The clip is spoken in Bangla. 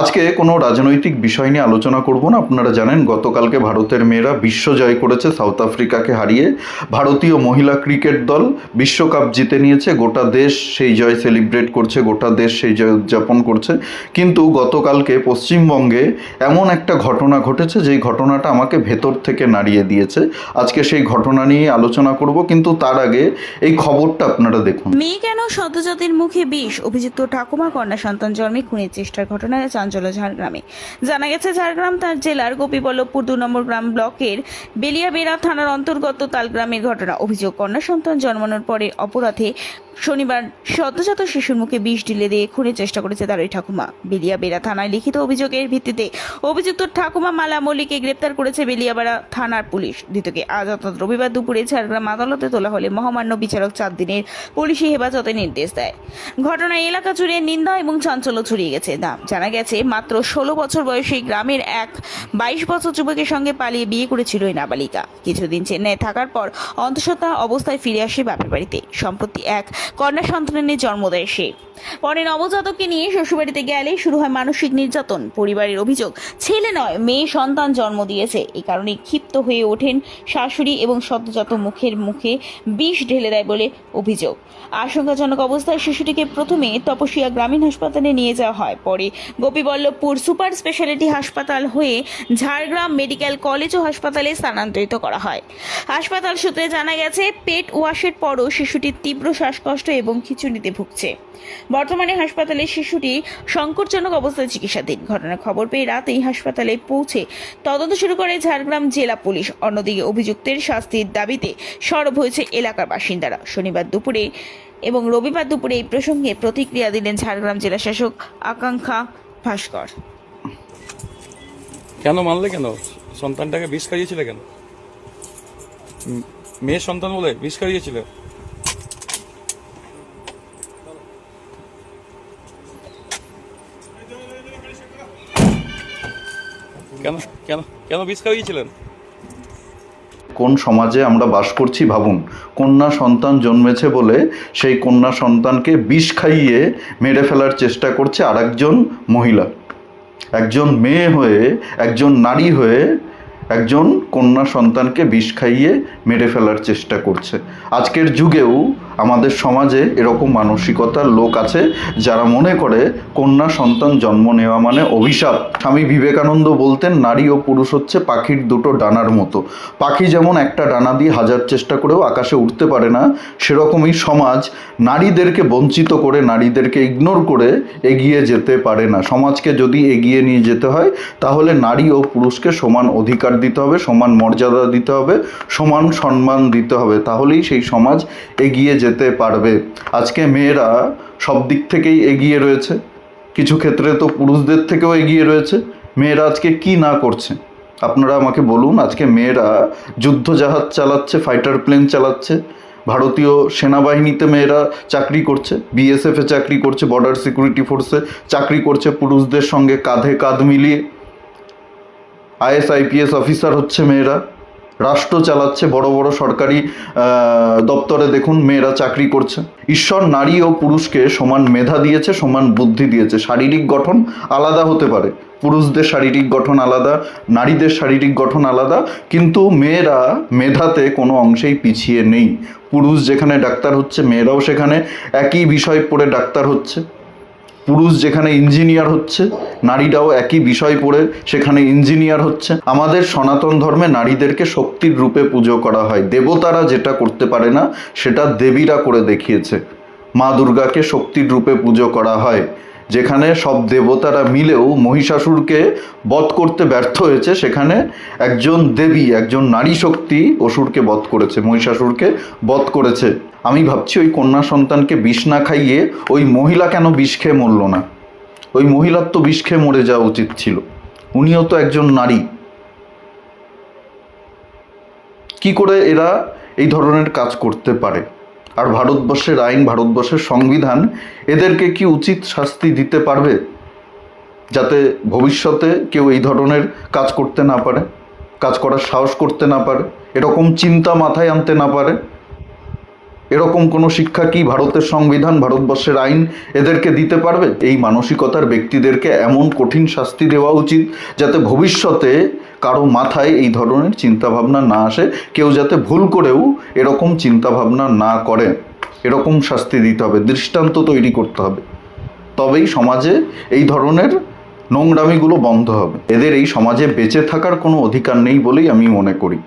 আজকে কোনো রাজনৈতিক বিষয় নিয়ে আলোচনা করব না। আপনারা জানেন, গতকালকে ভারতের মেয়েরা বিশ্ব জয় করেছে, সাউথ আফ্রিকাকে হারিয়ে। ভারতীয় মহিলা ক্রিকেট দল বিশ্বকাপ জিতে নিয়েছে, গোটা দেশ সেই জয় সেলিব্রেট করছে, গোটা দেশ সেই জয় উদযাপন করছে। কিন্তু গতকালকে পশ্চিমবঙ্গে এমন একটা ঘটনা ঘটেছে, যেই ঘটনাটা আমাকে ভেতর থেকে নাড়িয়ে দিয়েছে। আজকে সেই ঘটনা নিয়ে আলোচনা করব, কিন্তু তার আগে এই খবরটা আপনারা দেখুন। মেয়ে কেন সদ্যজাতির মুখে বিষ? অভিযুক্ত ঠাকুমা, কন্যা সন্তান জন্মে খুনের চেষ্টার ঘটনায় চাঞ্চল্য ঝাড়গ্রামে। জানা গেছে, ঝাড়গ্রাম তার জেলার গোপীবল্লভপুর দু নম্বর গ্রাম ব্লকের বেলিয়াবেড়া থানার অন্তর্গত তালগ্রামের ঘটনা। অভিযোগ, কন্যা সন্তান জন্মানোর পরে অপরাধে শনিবার সদ্যজাত শিশুর মুখে বিষ ঢিলে দিয়ে খুনের চেষ্টা করেছে তার ঠাকুমা। বেলিয়াবেড়া থানায় লিখিত অভিযোগের ভিত্তিতে অভিযুক্ত ঠাকুমা মালা মল্লিককে গ্রেপ্তার করেছে বেলিয়াবেড়া থানার পুলিশ। ধৃতকে আজ অর্থাৎ রবিবার দুপুরে ঝাড়গ্রাম আদালতে তোলা হলে মহামান্য বিচারক চার দিনের পুলিশি হেফাজতে নির্দেশ দেয়। ঘটনায় এলাকা জুড়ে নিন্দা এবং চাঞ্চল্য ছড়িয়ে গেছে। দাম জানা গেছে মাত্র ষোলো বছর বয়সী গ্রামের এক বাইশ বছর যুবকের সঙ্গে পালিয়ে বিয়ে করেছিল এই নাবালিকা। কিছুদিন চেন্নাইয়ে থাকার পর অন্তঃসত্ত্বা অবস্থায় ফিরে আসে বাপের বাড়িতে। সম্প্রতি এক কন্যা সন্তানের জন্ম দেয় সে। পরে নবজাতককে নিয়ে শ্বশুরবাড়িতে গেলে শুরু হয় মানসিক নির্যাতন, পরিবারের অভিযোগ। ছেলে নয়, মেয়ে সন্তান জন্ম দিয়েছে। এই কারণে ক্ষিপ্ত হয়ে ওঠেন শাশুড়ি এবং সদ্যজাত মুখের মুখে বিষ ঢেলে দেয় বলে অভিযোগ। আশঙ্কাজনক অবস্থায় শিশুটিকে প্রথমে তপসিয়া গ্রামীণ হাসপাতালে নিয়ে যাওয়া হয়। পরে গোপীবল্লভপুর সুপার স্পেশালিটি হাসপাতাল হয়ে ঝাড়গ্রাম মেডিকেল কলেজ ও হাসপাতালে স্থানান্তরিত করা হয়। হাসপাতাল সূত্রে জানা গেছে, পেট ওয়াশের পরও শিশুটির তীব্র শ্বাসকষ্ট এবং খিচুড়িতে ভুগছে। বর্তমানে হাসপাতালে শিশুটি সংকটজনক অবস্থায় চিকিৎসাধীন। ঘটনার খবর পেয়ে রাতেই হাসপাতালে পৌঁছে তদন্ত শুরু করে ঝাড়গ্রাম জেলা পুলিশ। অন্যদিকে অভিযুক্তের শাস্তির দাবিতে সরব হয়েছে এলাকার বাসিন্দারা। শনিবার দুপুরে এবং রবিবার দুপুরে এই প্রসঙ্গে প্রতিক্রিয়া দিলেন ঝাড়গ্রাম জেলা শাসক আকাঙ্ক্ষা ভাস্কর। কেন মানলে কেন? সন্তানটাকে বিষ খাইয়েছিলে কেন? মেয়ের সন্তান বলে বিষ খাইয়েছিলে? কেন কেন কেন বিষ কোন সমাজে আমরা বাস করছি ভাবুন, কন্যা সন্তান জন্মেছে বলে সেই কন্যা সন্তানকে বিষ খাইয়ে মেরে ফেলার চেষ্টা করছে আর একজন মহিলা। একজন মেয়ে হয়ে, একজন নারী হয়ে একজন কন্যা সন্তানকে বিষ খাইয়ে মেরে ফেলার চেষ্টা করছে। আজকের যুগেও আমাদের সমাজে এরকম মানসিকতার লোক আছে যারা মনে করে কন্যা সন্তান জন্ম নেওয়া মানে অভিশাপ। স্বামী বিবেকানন্দ বলতেন, নারী ও পুরুষ হচ্ছে পাখির দুটো ডানার মতো। পাখি যেমন একটা ডানা দিয়ে হাজার চেষ্টা করেও আকাশে উঠতে পারে না, সেরকমই সমাজ নারীদেরকে বঞ্চিত করে, নারীদেরকে ইগনোর করে এগিয়ে যেতে পারে না। সমাজকে যদি এগিয়ে নিয়ে যেতে হয়, তাহলে নারী ও পুরুষকে সমান অধিকার দিতে হবে, সমান মর্যাদা দিতে হবে, সমান সম্মান দিতে হবে। তাহলেই সেই সমাজ এগিয়ে যেতে পারবে। আজকে মেয়েরা সব দিক থেকেই এগিয়ে রয়েছে। কিছু ক্ষেত্রে তো পুরুষদের থেকেও এগিয়ে রয়েছে। মেয়েরা আজকে কি না করছে? আপনারা আমাকে বলুন, আজকে মেয়েরা যুদ্ধ জাহাজ চালাচ্ছে ফাইটার প্লেন চালাচ্ছে, ভারতীয় সেনাবাহিনীতে মেয়েরা চাকরি করছে বিএসএফে চাকরি করছে বর্ডার সিকিউরিটি ফোর্সে চাকরি করছে, পুরুষদের সঙ্গে কাঁধে কাঁধ মিলিয়ে। আইএস আইপিএস অফিসার হচ্ছে মেয়েরা। রাষ্ট্র চালাচ্ছে, বড় বড় সরকারি দপ্তরে দেখুন মেয়েরা চাকরি করছে। ঈশ্বর, নারী ও পুরুষকে সমান মেধা দিয়েছে, সমান বুদ্ধি দিয়েছে। শারীরিক গঠন আলাদা হতে পারে। পুরুষদের শারীরিক গঠন আলাদা, নারীদের শারীরিক গঠন আলাদা, কিন্তু মেয়েরা মেধাতে কোনো অংশেই পিছিয়ে নেই। পুরুষ যেখানে ডাক্তার হচ্ছে, মেয়েরাও সেখানে একই বিষয় পড়ে ডাক্তার হচ্ছে। পুরুষ যেখানে ইঞ্জিনিয়ার হচ্ছে নারীরাও একই বিষয় পড়ে সেখানে ইঞ্জিনিয়ার হচ্ছে। আমাদের সনাতন ধর্মে নারীদেরকে শক্তির রূপে পুজো করা হয়। দেবতারা যেটা করতে পারে না, সেটা দেবীরা করে দেখিয়েছে। মা দুর্গাকে শক্তির রূপে পুজো করা হয়। যেখানে সব দেবতারা মিলেও মহিষাসুরকে বধ করতে ব্যর্থ হয়েছে, সেখানে একজন দেবী, একজন নারী শক্তি অসুরকে বধ করেছে, মহিষাসুরকে বধ করেছে। আমি ভাবছি ওই কন্যা সন্তানকে বিষ না খাইয়ে ওই মহিলা কেন বিষ খেয়ে মরল না? ওই মহিলার তো বিষ খেয়ে মরে যাওয়া উচিত ছিল। উনিও তো একজন নারী। কি করে এরা এই ধরনের কাজ করতে পারে? আর ভারতবর্ষের আইন, ভারতবর্ষের সংবিধান, এদেরকে কি উচিত শাস্তি দিতে পারবে? যাতে ভবিষ্যতে কেউ এই ধরনের কাজ করতে না পারে, কাজ করার সাহস করতে না পারে, এরকম চিন্তা মাথায় আনতে না পারে? এরকম কোনো শিক্ষা কি ভারতের সংবিধান, ভারতবর্ষের আইন এদেরকে দিতে পারবে? এই মানসিকতার ব্যক্তিদেরকে এমন কঠিন শাস্তি দেওয়া উচিত যাতে ভবিষ্যতে কারও মাথায় এই ধরনের চিন্তাভাবনা না আসে, কেউ যাতে ভুল করেও এরকম চিন্তাভাবনা না করে, এরকম শাস্তি দিতে হবে, দৃষ্টান্ত তৈরি করতে হবে। তবেই সমাজে এই ধরনের নোংরামিগুলো বন্ধ হবে। এদের এই সমাজে বেঁচে থাকার কোনো অধিকার নেই বলেই আমি মনে করি।